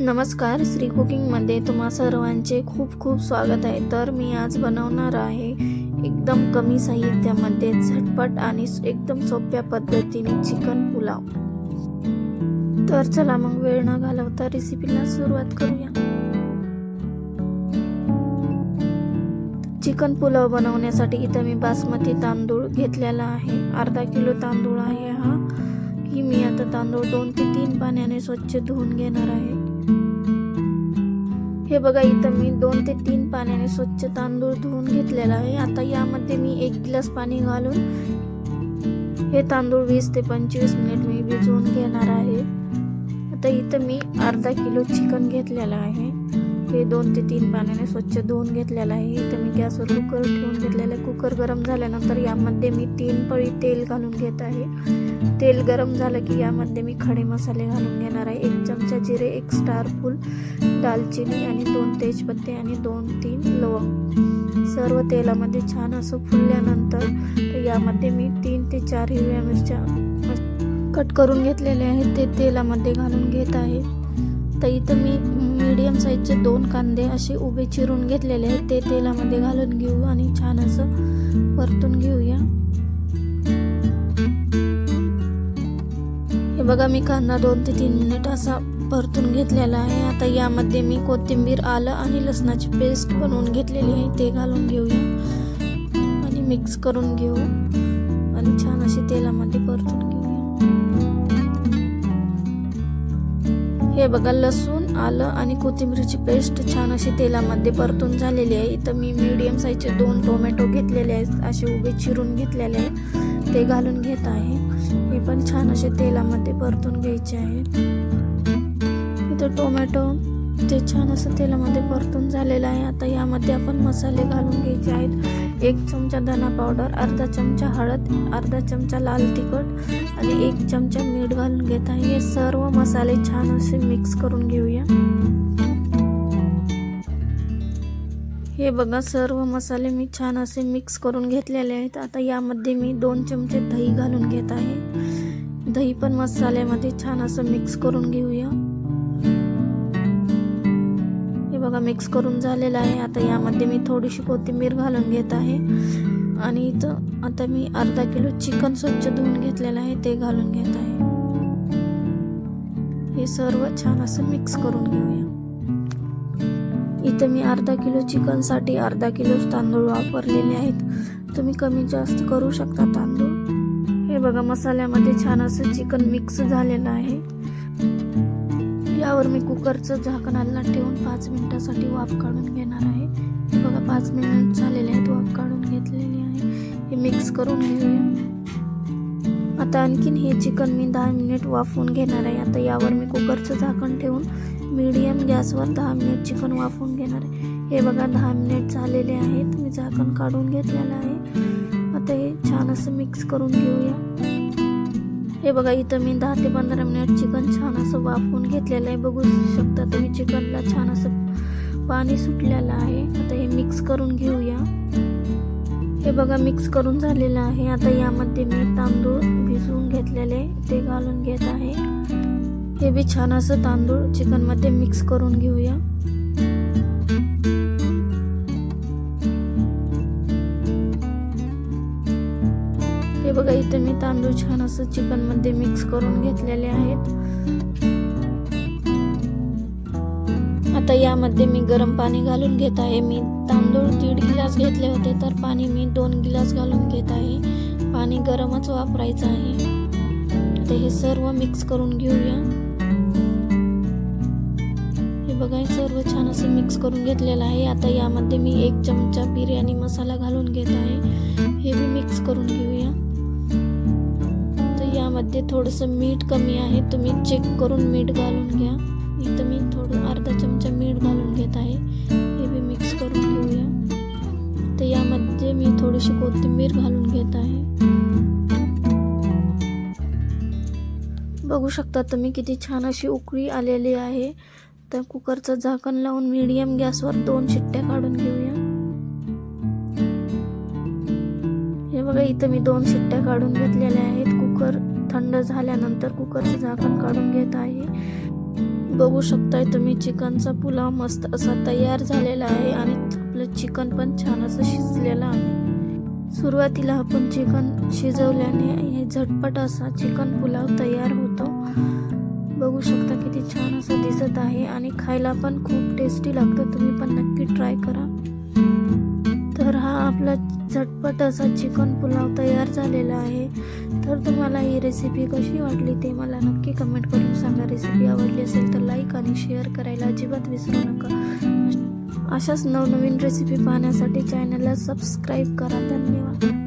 नमस्कार श्री कुकिंगमध्ये तुम्हा सर्वांचे खूप खूप स्वागत आहे. तर मी आज बनवणार आहे एकदम कमी साहित्यामध्ये झटपट आणि एकदम सोप्या पद्धतीने चिकन पुलाव. तर चला मग वेळ न घालवता रेसिपीला सुरुवात करूया. चिकन पुलाव बनवण्यासाठी इथं मी बासमती तांदूळ घेतलेला आहे. अर्धा किलो तांदूळ आहे हा. की मी आता तांदूळ दोन ते तीन पाण्याने स्वच्छ धुवून घेणार आहे. हे बघा इथं मी दोन ते तीन पाण्याने स्वच्छ तांदूळ धुवून घेतलेला आहे. आता यामध्ये मी एक गिलास पाणी घालून हे तांदूळ वीस ते पंचवीस मिनिट मी भिजवून घेणार आहे. आता इथं मी अर्धा किलो चिकन घेतलेलं आहे. हे दोन ते तीन पाण्याने स्वच्छ धुवून घेतलेलं आहे. इथं मी गॅसवर कुकर ठेवून घेतलेलं आहे. कुकर गरम झाल्यानंतर यामध्ये मी तीन पळी तेल घालून घेत आहे. तेल गरम झालं की यामध्ये मी खडे मसाले घालून घेणार आहे. एक चमचा जिरे एक स्टार फूल दालचिनी आणि दोन तेजपत्ते आणि दोन तीन लवंग सर्व तेलामध्ये छान असं फुलल्यानंतर तर यामध्ये मी तीन ते चार हिरव्या मिरच्या कट करून घेतलेले आहेत. ते तेलामध्ये घालून घेत आहे. तर इथं मी मीडियम साईजचे दोन कांदे असे उभे चिरून घेतलेले आहेत. ते तेलामध्ये घालून घेऊ आणि छान असं परतून घेऊया. हे बघा मी कांदा दोन ते तीन मिनिट असा परतून घेतलेला आहे. आता यामध्ये मी कोथिंबीर आलं आणि लसणाची पेस्ट बनवून घेतलेली आहे. ते घालून घेऊया आणि मिक्स करून घेऊ आणि छान अशी तेलामध्ये परतून घेऊया. हे बघा लसूण आलं आणि कोथिंबीरची पेस्ट छान अशी तेलामध्ये परतून झालेली आहे. इथं मी मीडियम साईजचे दोन टोमॅटो घेतलेले आहेत. असे उभे चिरून घेतलेले आहे ते घालून घेत आहे. हे पण छान असे तेलामध्ये परतून घ्यायचे आहेत. इथं टोमॅटो ते छान असं तेलामध्ये परतून झालेलं आहे. आता यामध्ये आपण मसाले घालून घ्यायचे आहेत. एक चमचा धना पावडर अर्धा चमचा हळद अर्धा चमचा लाल तिखट आणि एक चमचा मीठ घालून घेत. आहे हे सर्व मसाले छान असे मिक्स करून घेऊया. हे बघा सर्व मसाले मी छान असे मिक्स करून घेतलेले आहेत. आता यामध्ये मी दोन चमचे दही घालून घेत आहे. दही पण मसाल्यामध्ये छान असं मिक्स करून घेऊया. बघा मिक्स करून झालेलं आहे. आता यामध्ये मी थोडीशी कोथिंबीर घालून घेत आहे. आणि इथं आता मी अर्धा किलो चिकन स्वच्छ धुवून घेतलेलं आहे ते घालून घेत आहे. हे सर्व छान असं मिक्स करून घेऊया. इथं मी अर्धा किलो चिकनसाठी अर्धा किलो तांदूळ वापरलेले आहेत. तुम्ही कमी जास्त करू शकता तांदूळ. हे बघा मसाल्यामध्ये छान असं चिकन मिक्स झालेलं आहे. यावर मी कुकरचं झाकण ठेवून पाच मिनिटासाठी वाफ काढून घेणार आहे. हे बघा पाच मिनिट झालेले आहेत वाफ काढून घेतलेली आहे. हे मिक्स करून घेऊया. आता आणखीन हे चिकन मी दहा मिनिट वाफवून घेणार आहे. आता यावर मी कुकरचं झाकण ठेवून मीडियम गॅसवर दहा मिनिट चिकन वाफवून घेणार आहे. हे बघा दहा मिनिट झालेले आहेत. मी झाकण काढून घेतलेलं आहे. आता हे छान असं मिक्स करून घेऊया. हे बघा इथं मी दहा ते पंधरा मिनिट चिकन छान असं वाफवून घेतलेलं आहे. बघू शकता तुम्ही चिकनला छान असं पाणी सुटलेलं आहे. आता हे मिक्स करून घेऊया. हे बघा मिक्स करून झालेलं आहे. आता यामध्ये मी तांदूळ भिजवून घेतलेले ते घालून घेत आहे. हे बी छान असं तांदूळ चिकनमध्ये मिक्स करून घेऊया. बघा इथे मी तांदूळ छान असं चिकनमध्ये मिक्स करून घेतलेले आहेत. आता यामध्ये मी गरम पाणी घालून घेत आहे. मी तांदूळ दीड गिलास घेतले होते तर पाणी मी दोन गिलास घालून घेत आहे. पाणी गरमच वापरायचं आहे. आता हे सर्व मिक्स करून घेऊया. हे बघा सर्व छान असं मिक्स करून घेतलेलं आहे. आता यामध्ये मी एक चमचा बिर्याणी मसाला घालून घेत आहे. हे मी मिक्स करून घेऊ. यामध्ये थोडंसं मीठ कमी आहे. तुम्ही चेक करून मीठ घालून घ्या. इथं मी थोडं अर्धा चमचा मीठ घालून घेत आहे. हे मी मिक्स करून घेऊया. तर यामध्ये मी थोडीशी कोथिंबीर घालून घेत आहे. बघू शकता तुम्ही किती छान अशी उकळी आलेली आहे. तर कुकरचं झाकण लावून मीडियम गॅसवर दोन शिट्ट्या काढून घेऊया. हे बघा इथं मी दोन शिट्ट्या काढून घेतलेल्या आहेत. कुकर थंड झाल्यानंतर कुकरचं झाकण काढून घेत आहे. बघू शकताय तुम्ही चिकनचा पुलाव मस्त असा तयार झालेला आहे आणि आपलं चिकन पण छान असं शिजलेलं आहे. सुरुवातीला आपण चिकन शिजवल्याने हे झटपट असा चिकन पुलाव तयार होतो. बघू शकता किती छान असं दिसत आहे आणि खायला पण खूप टेस्टी लागतं. तुम्ही पण नक्की ट्राय करा. आपला झटपट असा चिकन पुलाव तयार झालेला आहे. तर तुम्हाला ही रेसिपी कशी वाटली ते मला नक्की कमेंट करून सांगा. रेसिपी आवडली असेल तर लाईक आणि शेअर करायला अजिबात विसरू नका. अशाच नवनवीन रेसिपी पाहण्यासाठी चॅनलला सबस्क्राईब करा. धन्यवाद.